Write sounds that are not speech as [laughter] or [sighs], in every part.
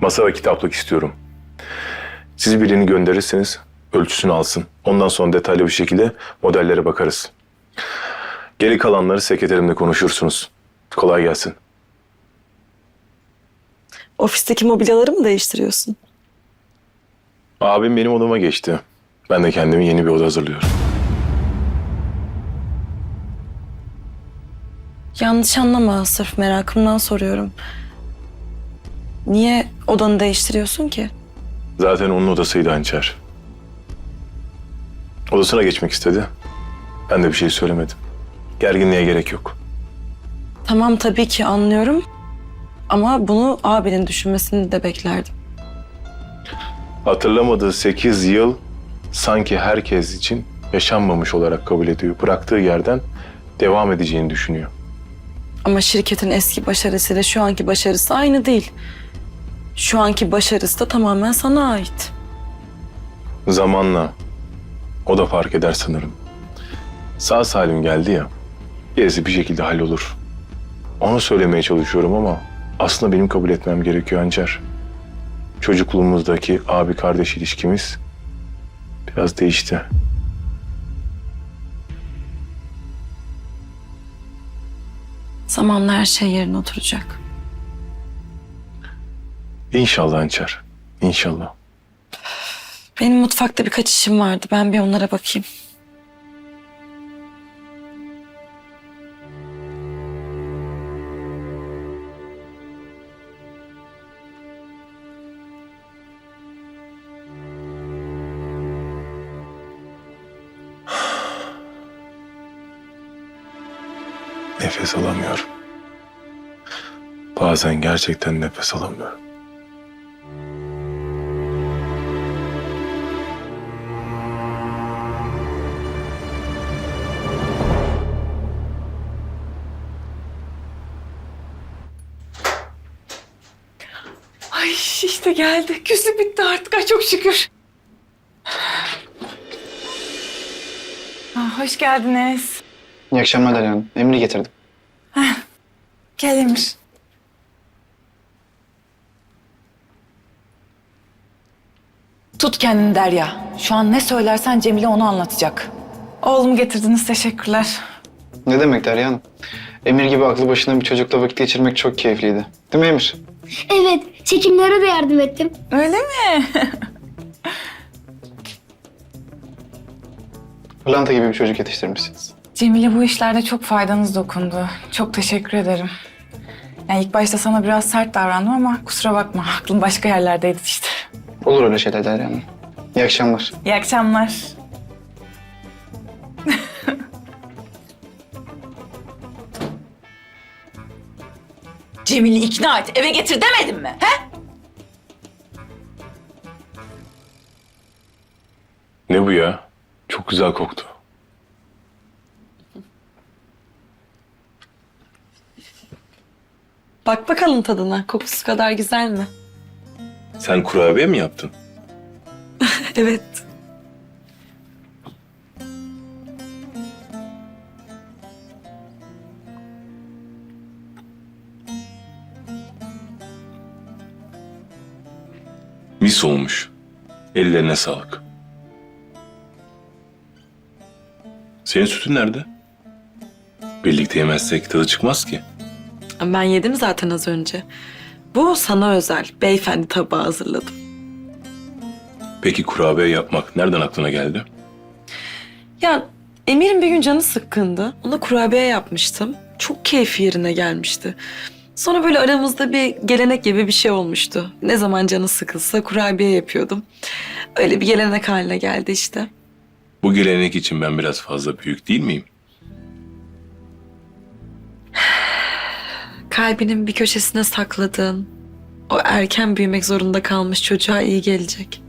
Masa ve kitaplık istiyorum. Siz birini gönderirseniz ölçüsünü alsın. Ondan sonra detaylı bir şekilde modellere bakarız. Geri kalanları sekreterimle konuşursunuz. Kolay gelsin. Ofisteki mobilyaları mı değiştiriyorsun? Abim benim odama geçti. Ben de kendime yeni bir oda hazırlıyorum. Yanlış anlama sırf merakımdan soruyorum. Niye odanı değiştiriyorsun ki? Zaten onun odasıydı Hançer. Odasına geçmek istedi. Ben de bir şey söylemedim. Gerginliğe gerek yok. Tamam tabii ki anlıyorum. Ama bunu abinin düşünmesini de beklerdim. Hatırlamadığı 8 yıl sanki herkes için yaşanmamış olarak kabul ediyor. Bıraktığı yerden devam edeceğini düşünüyor. Ama şirketin eski başarısıyla şu anki başarısı aynı değil. Şu anki başarısı da tamamen sana ait. Zamanla o da fark eder sanırım. Sağ salim geldi ya, gerisi bir şekilde hallolur. Onu söylemeye çalışıyorum ama aslında benim kabul etmem gerekiyor Hançer. Çocukluğumuzdaki abi kardeş ilişkimiz biraz değişti. Zamanla her şey yerine oturacak. İnşallah Hançer, inşallah. Benim mutfakta birkaç işim vardı. Ben bir onlara bakayım. Nefes alamıyorum. Bazen gerçekten nefes alamıyorum. Ay işte geldi. Küslük bitti artık. Ay çok şükür. Ah, hoş geldiniz. İyi akşamlar Derya Hanım. Emri getirdim. Gel Emir. Tut kendini Derya. Şu an ne söylersen Cemile onu anlatacak. Oğlumu getirdiniz. Teşekkürler. Ne demek Derya Hanım? Emir gibi aklı başında bir çocukla vakit geçirmek çok keyifliydi. Değil mi Emir? Evet, çekimlere de yardım ettim. Öyle mi? [laughs] Pırlanta gibi bir çocuk yetiştirmişsiniz. Cemile bu işlerde çok faydanız dokundu. Çok teşekkür ederim. Yani ilk başta sana biraz sert davrandım ama kusura bakma. Aklım başka yerlerdeydi işte. Olur öyle şeyler Derya Hanım. İyi akşamlar. İyi akşamlar. Cemil'i ikna et, eve getir demedim mi? He? Ne bu ya? Çok güzel koktu. Bak bakalım tadına. Kokusu kadar güzel mi? Sen kurabiye mi yaptın? [laughs] Evet. Mis olmuş. Ellerine sağlık. Senin sütün nerede? Birlikte yemezsek tadı çıkmaz ki. Ben yedim zaten az önce. Bu sana özel. Beyefendi tabağı hazırladım. Peki kurabiye yapmak nereden aklına geldi? Ya Emir'in bir gün canı sıkkındı. Ona kurabiye yapmıştım. Çok keyfi yerine gelmişti. Sonra böyle aramızda bir gelenek gibi bir şey olmuştu. Ne zaman canı sıkılsa kurabiye yapıyordum. Öyle bir gelenek haline geldi işte. Bu gelenek için ben biraz fazla büyük değil miyim? [sighs] Kalbinin bir köşesine sakladığın, o erken büyümek zorunda kalmış çocuğa iyi gelecek.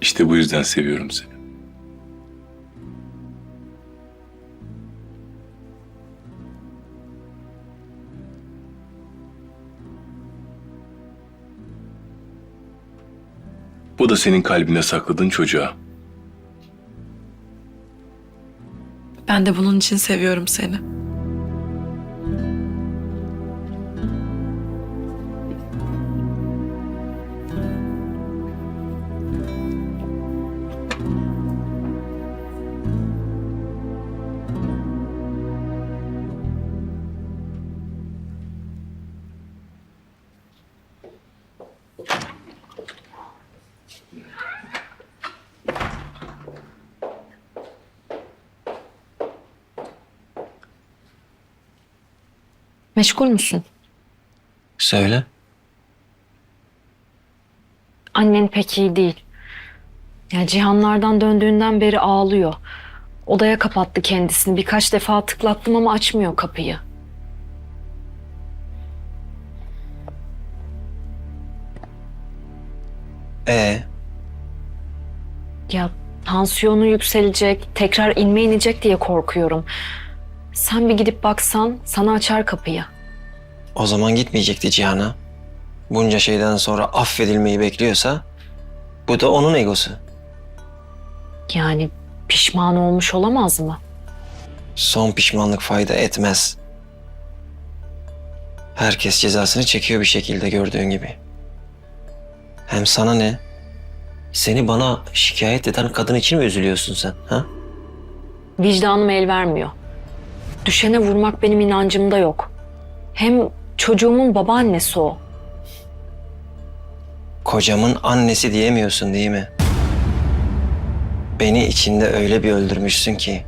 İşte bu yüzden seviyorum seni. Bu da senin kalbine sakladığın çocuğa. Ben de bunun için seviyorum seni. Meşgul müsün? Söyle. Annen pek iyi değil. Ya Cihanlardan döndüğünden beri ağlıyor. Odaya kapattı kendisini. Birkaç defa tıklattım ama açmıyor kapıyı. Ee, Ya tansiyonu yükselecek, tekrar inme inecek diye korkuyorum. Sen bir gidip baksan sana açar kapıyı. o zaman gitmeyecekti Cihan'a. Bunca şeyden sonra affedilmeyi bekliyorsa bu da onun egosu. Yani pişman olmuş olamaz mı? Son pişmanlık fayda etmez. Herkes cezasını çekiyor bir şekilde gördüğün gibi. Hem sana ne? Seni bana şikayet eden kadın için mi üzülüyorsun sen? Ha? Vicdanım el vermiyor. Düşene vurmak benim inancımda yok. Hem çocuğumun babaannesi o. Kocamın annesi diyemiyorsun değil mi? Beni içinde öyle bir öldürmüşsün ki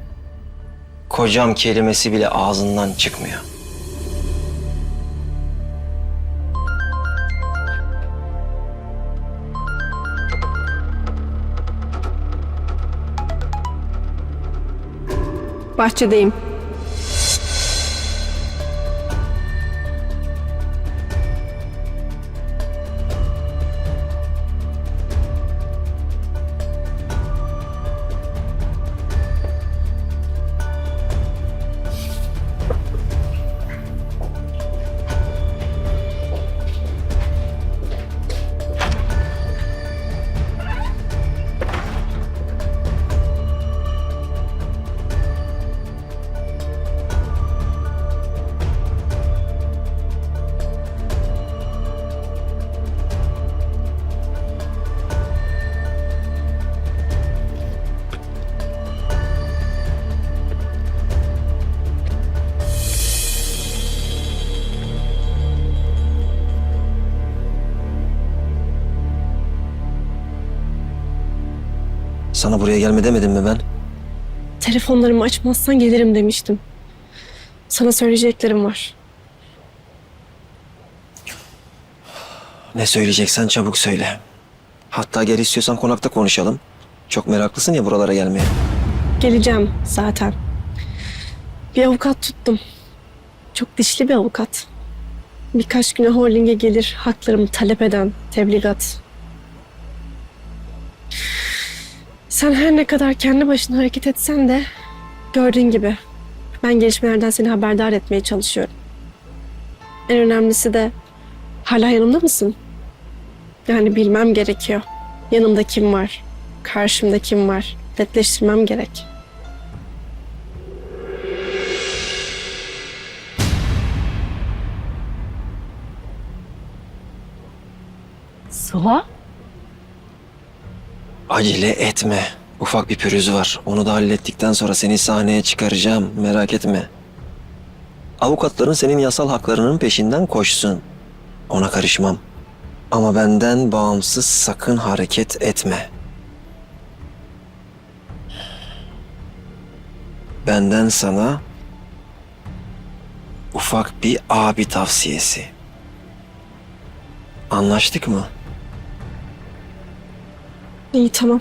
kocam kelimesi bile ağzından çıkmıyor. Bahçedeyim. Sana buraya gelme demedim mi ben? Telefonlarımı açmazsan gelirim demiştim. Sana söyleyeceklerim var. Ne söyleyeceksen çabuk söyle. Hatta gel istiyorsan konakta konuşalım. Çok meraklısın ya buralara gelmeye. Geleceğim zaten. Bir avukat tuttum. Çok dişli bir avukat. Birkaç güne holdinge gelir haklarımı talep eden tebligat. Sen her ne kadar kendi başına hareket etsen de gördüğün gibi ben gelişmelerden seni haberdar etmeye çalışıyorum. En önemlisi de hala yanımda mısın? Yani bilmem gerekiyor. Yanımda kim var? Karşımda kim var? Netleştirmem gerek. Sıla? Acele etme. Ufak bir pürüz var. Onu da hallettikten sonra seni sahneye çıkaracağım. Merak etme. Avukatların senin yasal haklarının peşinden koşsun. Ona karışmam. Ama benden bağımsız sakın hareket etme. Benden sana ufak bir abi tavsiyesi. Anlaştık mı? İyi tamam.